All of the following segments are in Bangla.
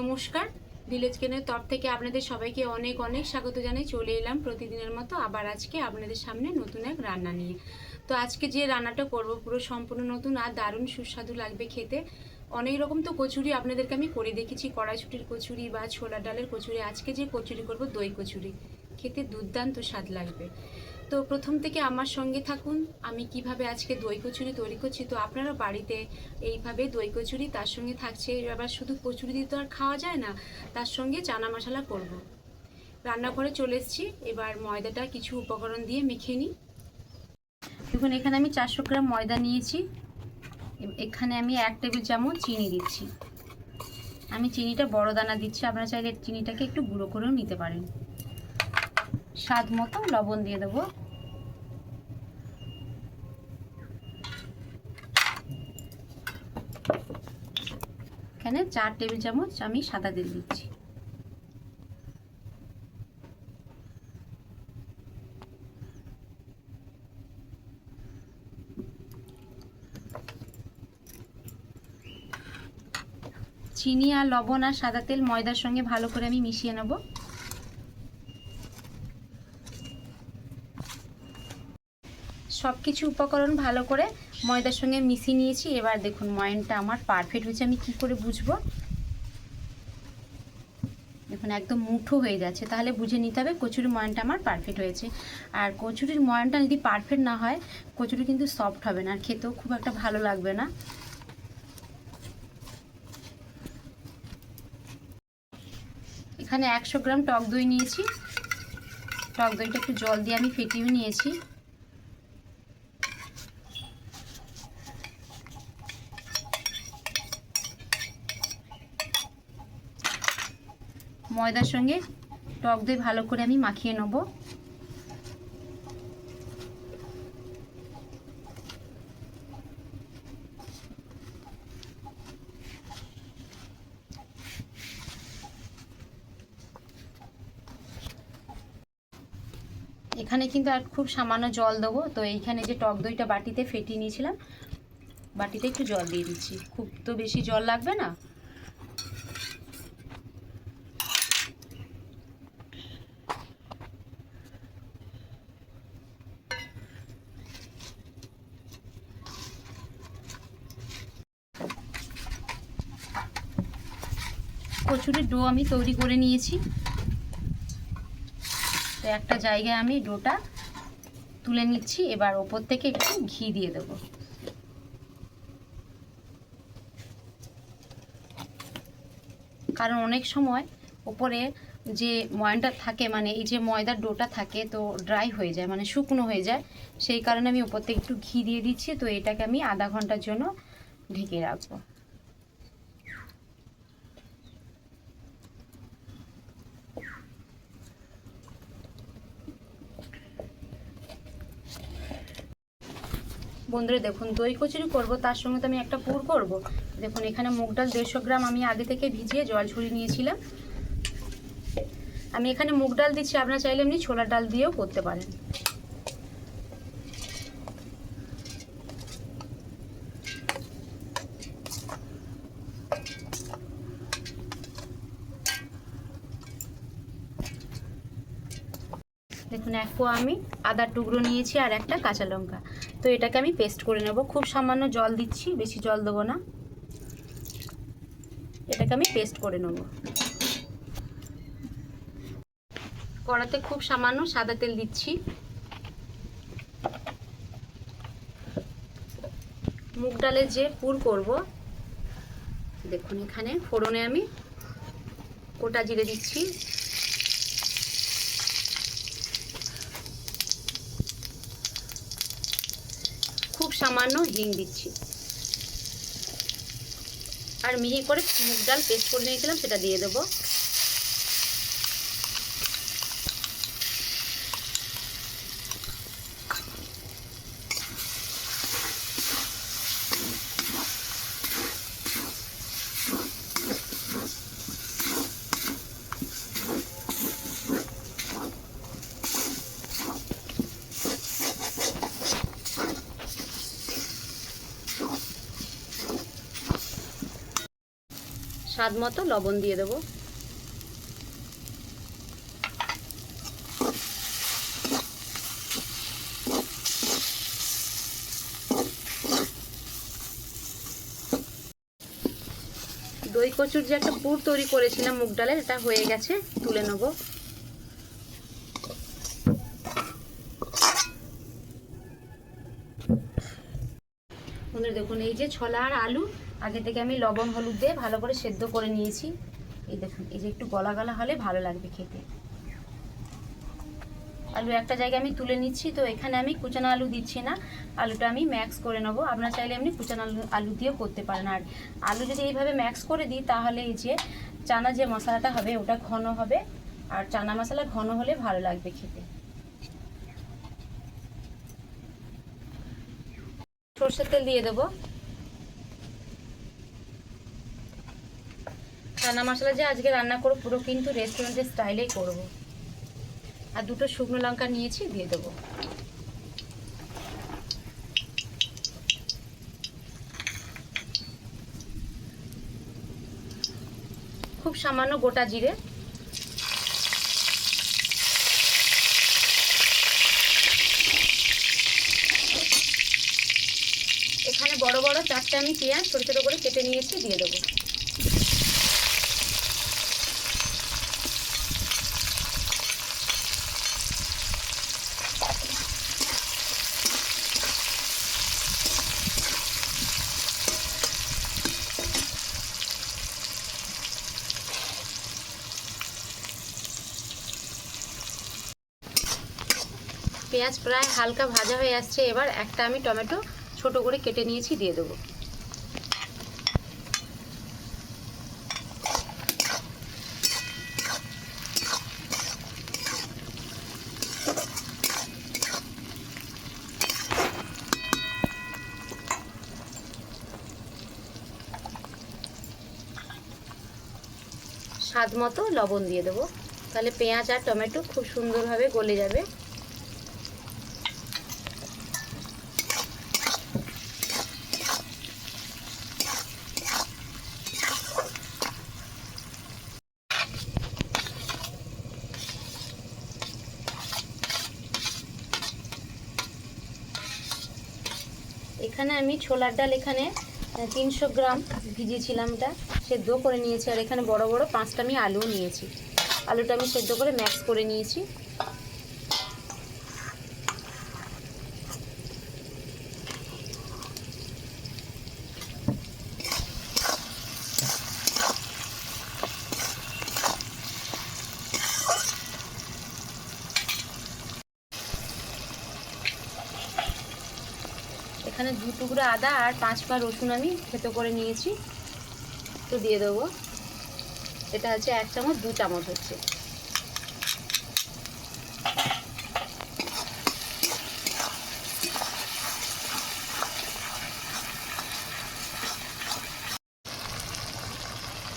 নমস্কার। ভিলেজ কেনের তরফ থেকে আপনাদের সবাইকে অনেক অনেক স্বাগত জানাই। চলে এলাম প্রতিদিনের মতো আবার আজকে আপনাদের সামনে নতুন এক রান্না নিয়ে। তো আজকে যে রান্নাটা করব, পুরো সম্পূর্ণ নতুন আর দারুণ সুস্বাদু লাগবে খেতে। অনেক রকম তো কচুরি আপনাদেরকে আমি করে দেখেছি, কড়াইশুটির কচুরি বা ছোলার ডালের কচুরি। আজকে যে কচুরি করব, দই কচুরি। খেতে দুর্দান্ত স্বাদ লাগবে। তো প্রথম থেকে আমার সঙ্গে থাকুন। আমি কীভাবে আজকে দই কচুরি তৈরি করছি, তো আপনারা বাড়িতে এইভাবে দই কচুরি, তার সঙ্গে থাকছে আবার শুধু কচুরি দিয়ে তো আর খাওয়া যায় না, তার সঙ্গে চানা মশলা করব। রান্নাঘরে চলে এসেছি, এবার ময়দাটা কিছু উপকরণ দিয়ে মেখে নিই। দেখুন, এখানে আমি চারশো গ্রাম ময়দা নিয়েছি। এখানে আমি এক টেবিল চামচ চিনি দিচ্ছি। আমি চিনিটা বড় দানা দিচ্ছি, আপনারা চাইলে চিনিটাকে একটু গুঁড়ো করেও নিতে পারেন। স্বাদ মতো লবণ দিয়ে দেবো এখানে চার টেবিল চামচ আমি সাদা তেল দিচ্ছি। চিনি আর লবণ আর সাদা তেল ময়দার সঙ্গে ভালো করে আমি মিশিয়ে নেব। সব কিছু উপকরণ ভালো করে ময়দার সঙ্গে মিশিয়ে নিয়েছি। এবার দেখুন, ময়নটা আমার পারফেক্ট হয়েছে। আমি কি করে বুঝব? দেখুন, একদম মুঠো হয়ে যাচ্ছে। তাহলে বুঝে নিতে হবে কচুরি ময়নটা আমার পারফেক্ট হয়েছে। আর কচুরির ময়নটা যদি পারফেক্ট না হয়, কচুরি কিন্তু সফট হবে না। আর খেতেও খুব একটা ভালো লাগবে না। এখানে একশো গ্রাম টক দই নিয়েছি। টক দইটা একটু জল দিয়ে আমি ফেটিয়ে নিয়েছি। ময়দার সঙ্গে টক দই ভালো করে আমি মাখিয়ে নেব। এখানে কিন্তু আর খুব সামান্য জল দেবো। তো এইখানে যে টক দইটা বাটিতে ফেটিয়ে নিয়েছিলাম, বাটিতে একটু জল দিয়ে দিচ্ছি। খুব তো বেশি জল লাগবে না কচুরির ডো আমি তৈরি করে নিয়েছি। তো একটা জায়গায় আমি ডোটা তুলে নিচ্ছি, এবার ওপর থেকে একটু ঘি দিয়ে দেবো। কারণ অনেক সময় ওপরে যে ময়দাটা থাকে মানে এই যে ময়দার ডোটা থাকে, তো ড্রাই হয়ে যায় মানে শুকনো হয়ে যায়। সেই কারণে আমি ওপর থেকে একটু ঘি দিয়ে দিচ্ছি, তো এটাকে আমি আধা ঘণ্টার জন্য ঢেকে রাখব। বন্ধুরা, দেখুন, দই কচুরি করব, তার সঙ্গে তো আমি একটা পুর করব। দেখুন, এখানে মুগ ডাল দেড়শো গ্রাম, আমি আগে থেকে ভিজিয়ে জল ঝরিয়ে নিয়েছিলাম। আমি এখানে মুগ ডাল দিচ্ছি, আপনারা চাইলে এমনি ছোলার ডাল দিয়েও করতে পারেন। দেখুন, এক পোয়া আমি আদার টুকরো নিয়েছি আর একটা কাঁচা লঙ্কা। তো এটাকে আমি পেস্ট করে নেব। খুব সামান্য জল দিচ্ছি, বেশি জল দেবো না। এটাকে আমি পেস্ট করে নেব। কড়াতে খুব সামান্য সাদা তেল দিচ্ছি। মুগ ডালের যে পুর করব, দেখুন এখানে ফোড়নে আমি গোটা জিরে দিচ্ছি খুব সামান্য হিং দিচ্ছি। আর মিহি করে মুগ ডাল পেস্ট করে নিয়েছিলাম সেটা দিয়ে দেবো। স্বাদ মতো লবণ দিয়ে দেবো। দই কচুর যে একটা পুর তৈরি করেছিলাম মুগ ডালের, এটা হয়ে গেছে, তুলে নেব। দেখুন, এই যে ছোলা আর আলু আগে থেকে আমি লবণ, হলুদ দিয়ে ভালো করে সেদ্ধ করে নিয়েছি। এই দেখুন, এই যে একটু গলা গলা হলে ভালো লাগবে খেতে। আলু একটা জায়গায় আমি তুলে নিচ্ছি, তো এখানে আমি কুচানো আলু দিচ্ছি না। আলুটা আমি ম্যাক্স করে নেব। আপনারা চাইলে এমনি কুচানো আলু আলু দিয়েও করতে পারেন। আর আলু যদি এইভাবে ম্যাক্স করে দিই, তাহলে এই যে চানা যে মশলাটা হবে, ওটা ঘন হবে। আর চানা মশলা ঘন হলে ভালো লাগবে খেতে। সর্ষের তেল দিয়ে দেবো। চানা মশলা যে আজকে রান্না করব পুরো কিন্তু রেস্টুরেন্টের স্টাইলেই করব। আর দুটো শুকনো লঙ্কা নিয়েছি, দিয়ে দেবো। খুব সামান্য গোটা জিরে। এখানে বড় বড় চারটে আমি পেঁয়াজ ছোটো ছোটো করে কেটে নিয়েছি, দিয়ে দেবো। পেঁয়াজ প্রায় হালকা ভাজা হয়ে আসছে, এবার একটা আমি টমেটো ছোট করে কেটে নিয়েছি, দিয়ে দেবো। স্বাদ মতো লবণ দিয়ে দেবো। তাহলে পেঁয়াজ আর টমেটো খুব সুন্দরভাবে গলে যাবে। এখানে আমি ছোলার ডাল এখানে তিনশো গ্রাম ভিজিয়েছিলাম এটা, সেদ্ধ করে নিয়েছি। আর এখানে বড় বড় পাঁচটা আমি আলুও নিয়েছি। আলুটা আমি সেদ্ধ করে ম্যাক্স করে নিয়েছি এখানে দু টুকরো আদা আর পাঁচ পা রসুন আমি থেতো করে নিয়েছি। তো দিয়ে দেবো। এটা হচ্ছে এক চামচ, দু চামচ হচ্ছে।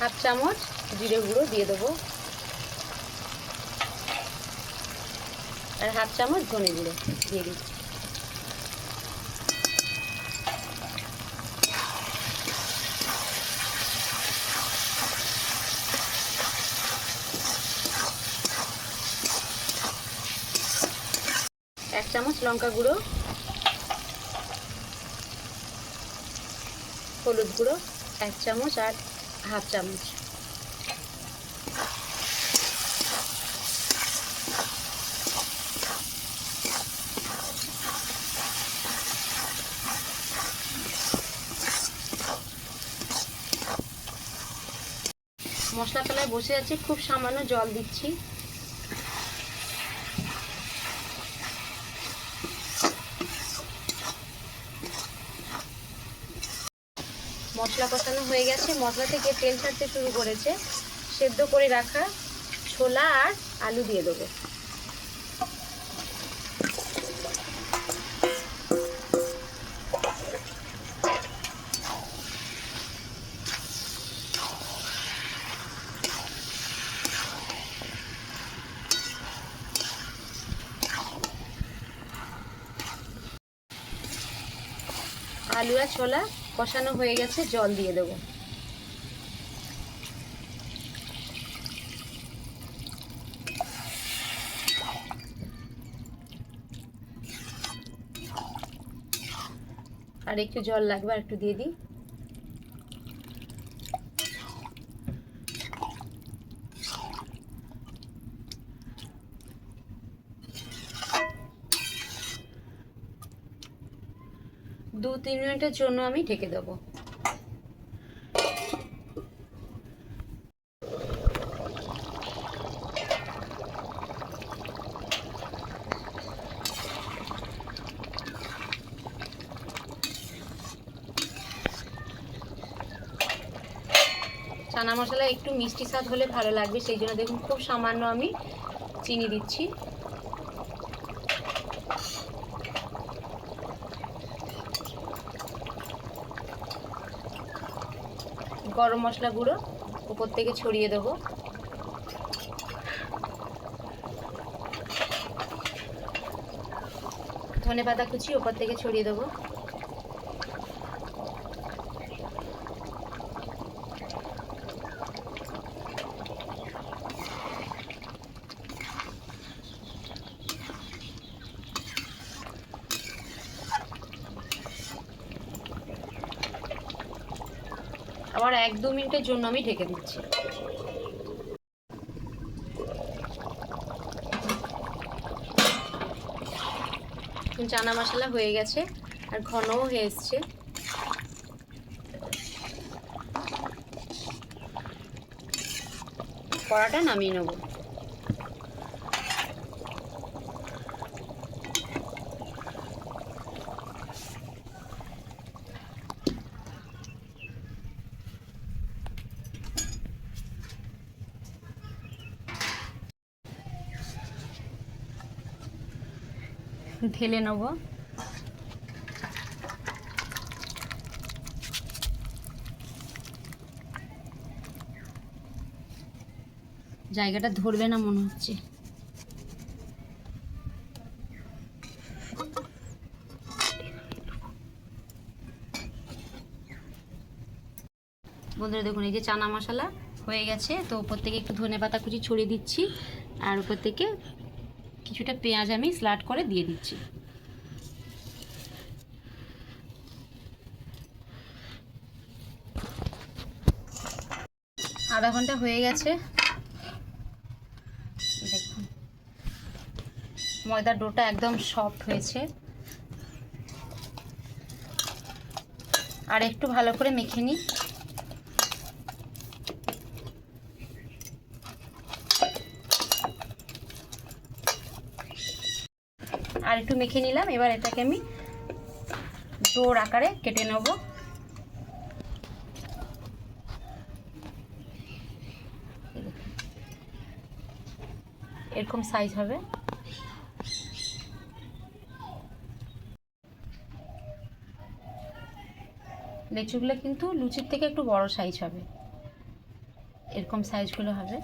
হাফ চামচ জিরে গুঁড়ো দিয়ে দেবো। আর হাফ চামচ ধনে গুঁড়ো দিয়ে দিচ্ছি এক চামচ লঙ্কা গুঁড়ো, হলুদ গুঁড়ো, এক চামচ আর হাফ চামচ। মশলা তলায় বসে আছে, খুব সামান্য জল দিচ্ছি মশলা গেছে মশলা থেকে তেল ছাড়তে শুরু করেছে। সেদ্ধ করে রাখা ছোলা আর আলু দিয়ে দেবো। আলু আর ছোলা কষানো হয়ে গেছে, জল দিয়ে দেবো। আর একটু জল লাগবে আর একটু দিয়ে দিই। দু তিন মিনিটের জন্য আমি ঢেকে দেবো। চানা মশলা একটু মিষ্টি স্বাদ হলে ভালো লাগবে, সেই জন্য দেখুন খুব সামান্য আমি চিনি দিচ্ছি। গরম মশলা গুঁড়ো উপর থেকে ছড়িয়ে দেবো। ধনে পাতা কুচি উপর থেকে ছড়িয়ে দেবো আবার এক দু মিনিটের জন্য আমি ঢেকে দিচ্ছি। চানা মশলা হয়ে গেছে আর ঘনও হয়ে এসছে। কড়াটা নামিয়ে নেব। ঢেলে নেব। জায়গাটা ধরবে না মনে হচ্ছে। বন্ধুরা দেখুন, এই যে চানা মশলা হয়ে গেছে, তো উপর থেকে একটু ধনে পাতা কুচি ছড়িয়ে দিচ্ছি, আর উপর থেকে কিছুটা পেঁয়াজ আমি স্লাট করে দিয়ে দিচ্ছি। আধা ঘণ্টা হয়ে গেছে। দেখুন। ময়দার ডোটা একদম সফট হয়েছে। আর একটু ভালো করে মেখে নিই আর একটু মেখে নিলাম, এবার এটাকে আমি ডোর আকারে কেটে নেব। এরকম সাইজ হবে। লেচুগুলো কিন্তু লুচির থেকে একটু বড় সাইজ হবে। এরকম সাইজগুলো হবে।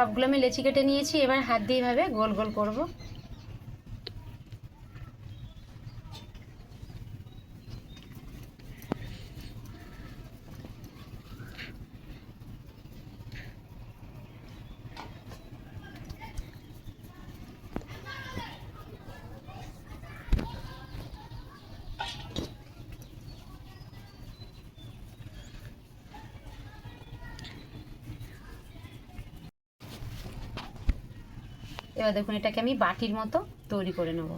সবগুলো আমি লেচি কেটে নিয়েছি এবার হাত দিয়ে এভাবে গোল গোল করব। এবার দেখুন, এটাকে আমি বাটির মতো তৈরি করে নেব।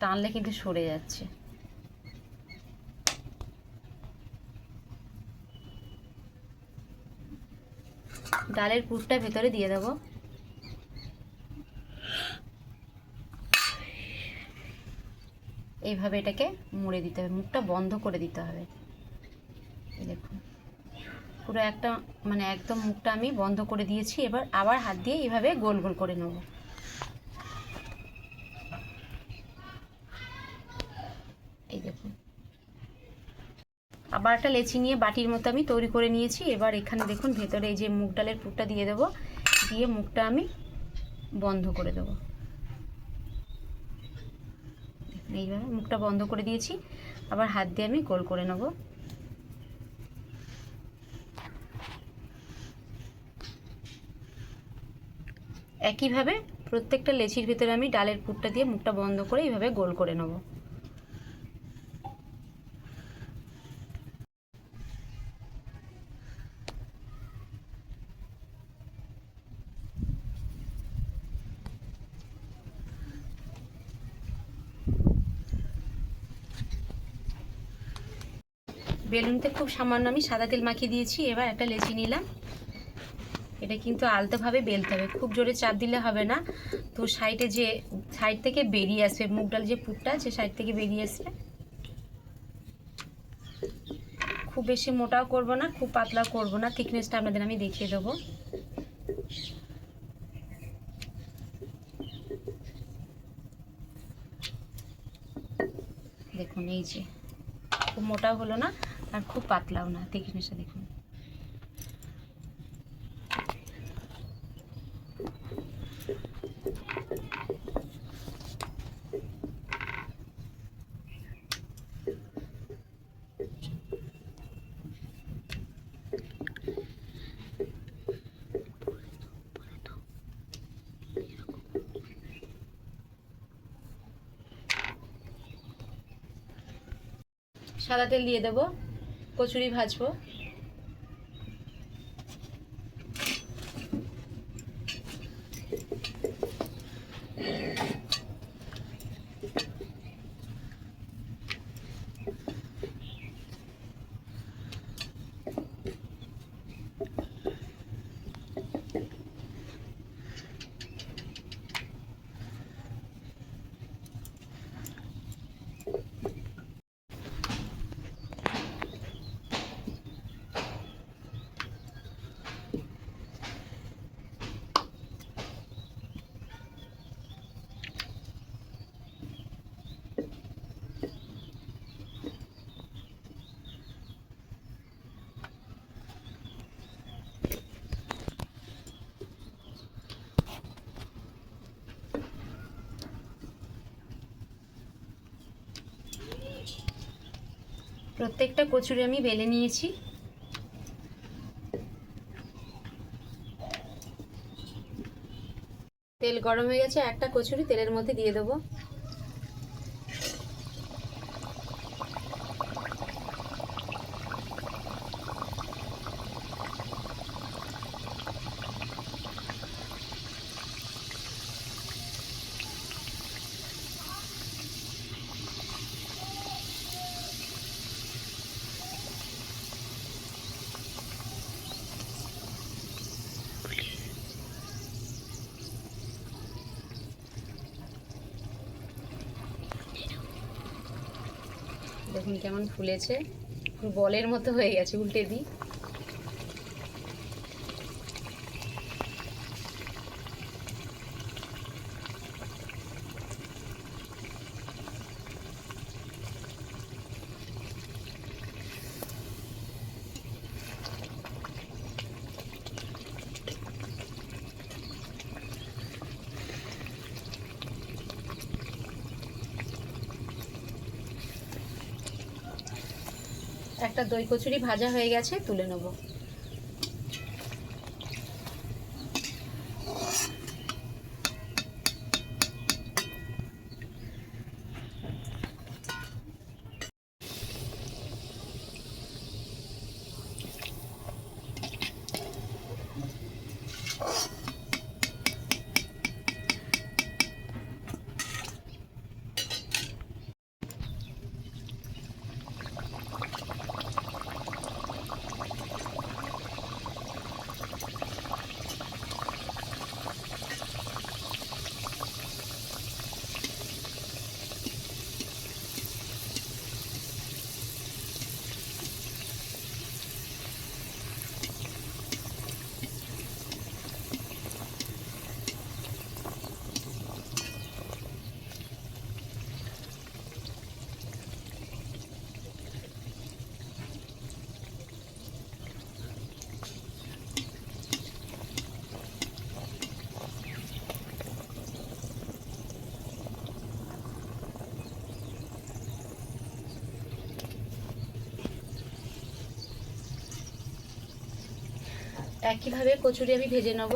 টানলে কিন্তু সরে যাচ্ছে। ডালের পুরটা ভেতরে দিয়ে দেবো। এইভাবে এটাকে মুড়ে দিতে হবে, মুখটা বন্ধ করে দিতে হবে। পুরো একটা মানে একদম মুখটা আমি বন্ধ করে দিয়েছি, এবার আবার হাত দিয়ে এইভাবে গোল গোল করে নেব। এই দেখুন। আবার একটা লেচি নিয়ে বাটির মতো আমি তৈরি করে নিয়েছি, এবার এখানে দেখুন ভেতরে এই যে মুগ ডালের পুরটা দিয়ে দেবো, দিয়ে মুখটা আমি বন্ধ করে দেবো। এইভাবে মুখটা বন্ধ করে দিয়েছি, আবার হাত দিয়ে আমি গোল করে নেব। একইভাবে প্রত্যেকটা লেচির ভিতরে আমি ডালের পুরটা দিয়ে মুখটা বন্ধ করে এইভাবে গোল করে নেব। বেলুনতে খুব সামান্য আমি সাদা তেল মাখিয়ে দিয়েছি, এবার একটা লেচি নিলাম। এটা কিন্তু আলতোভাবে বেলতে হবে। খুব জোরে চাপ দিলে হবে না। তো সাইডে যে, সাইড থেকে বেরিয়ে আসবে, মুগ ডাল যে পুরটা আছে, সাইড থেকে বেরিয়ে আসবে। খুব বেশি মোটাও করব না, খুব পাতলাও করব না। থিকনেসটা আপনাদের আমি দেখিয়ে দেবো। দেখুন, এই যে। খুব মোটাও হলো না, আর খুব পাতলাও না। থিকনেসটা দেখুন। সাদা তেল দিয়ে দেবো কচুরি ভাজবো। প্রত্যেকটা কচুরি আমি বেলে নিয়েছি। তেল গরম হয়ে গেছে, একটা কচুরি তেলের মধ্যে দিয়ে দেবো। দেখুন কেমন ফুলেছে। বলের মতো হয়ে গেছে উল্টে দিই। একটা দই কচুরি ভাজা হয়ে গেছে তুলে নেব। একইভাবে কচুরি আমি ভেজে নেব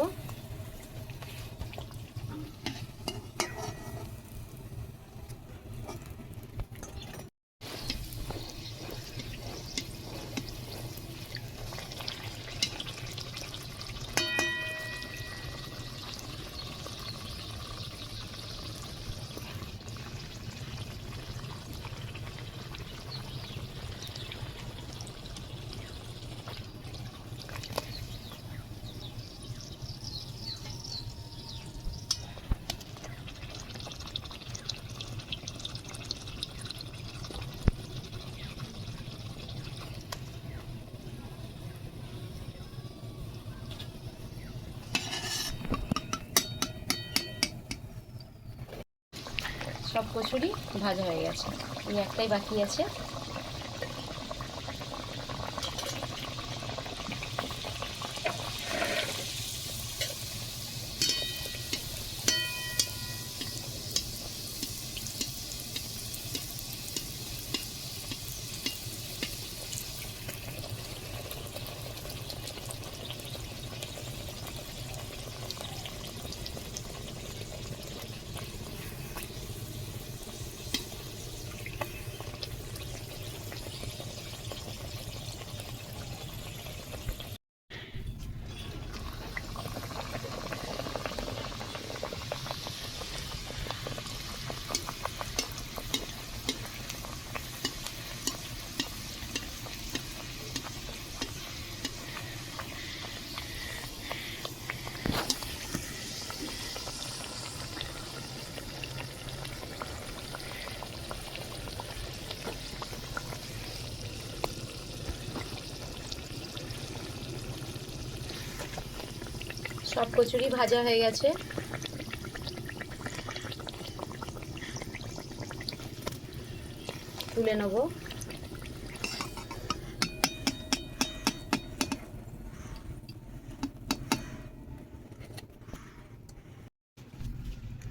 সব কচুরি ভাজা হয়ে গেছে। এই একটাই বাকি আছে। সব কচুরি ভাজা হয়ে গেছে। তুলে নেব।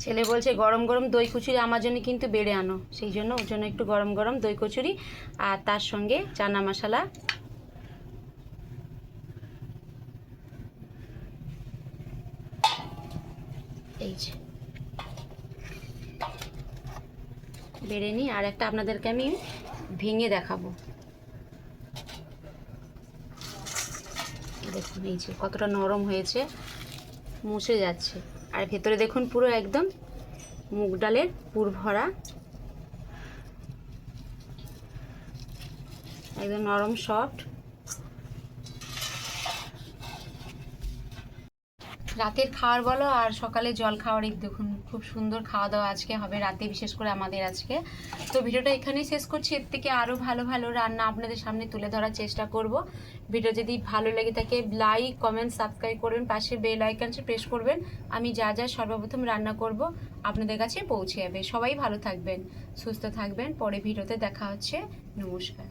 ছেলে বলছে, গরম গরম দই কচুরি আমার জন্য কিন্তু বেড়ে আনো। সেই জন্য ওর জন্য একটু গরম গরম দই কচুরি আর তার সঙ্গে চানা মশলা এই যে বেড়ে নিই, আর একটা আপনাদেরকে আমি ভেঙে দেখাবো। দেখুন, এই যে কতটা নরম হয়েছে, মুছে যাচ্ছে। আর ভেতরে দেখুন, পুরো একদম মুগ ডালের পুর ভরা। একদম নরম, সফট। রাতের খাওয়ার বলো, আর সকালে জল খাওয়ার দেখুন। খুব সুন্দর খাওয়া দাওয়া আজকে হবে, রাতে বিশেষ করে আমাদের আজকে। তো ভিডিওটা এখানেই শেষ করছি। এর থেকে আরও ভালো ভালো রান্না আপনাদের সামনে তুলে ধরার চেষ্টা করব। ভিডিও যদি ভালো লেগে থাকে লাইক কমেন্ট সাবস্ক্রাইব করবেন, পাশে বেল আইকনটি প্রেস করবেন। আমি যা যা সর্বপ্রথম রান্না করব আপনাদের কাছে পৌঁছে যাবে। সবাই ভালো থাকবেন, সুস্থ থাকবেন। পরে ভিডিওতে দেখা হচ্ছে। নমস্কার।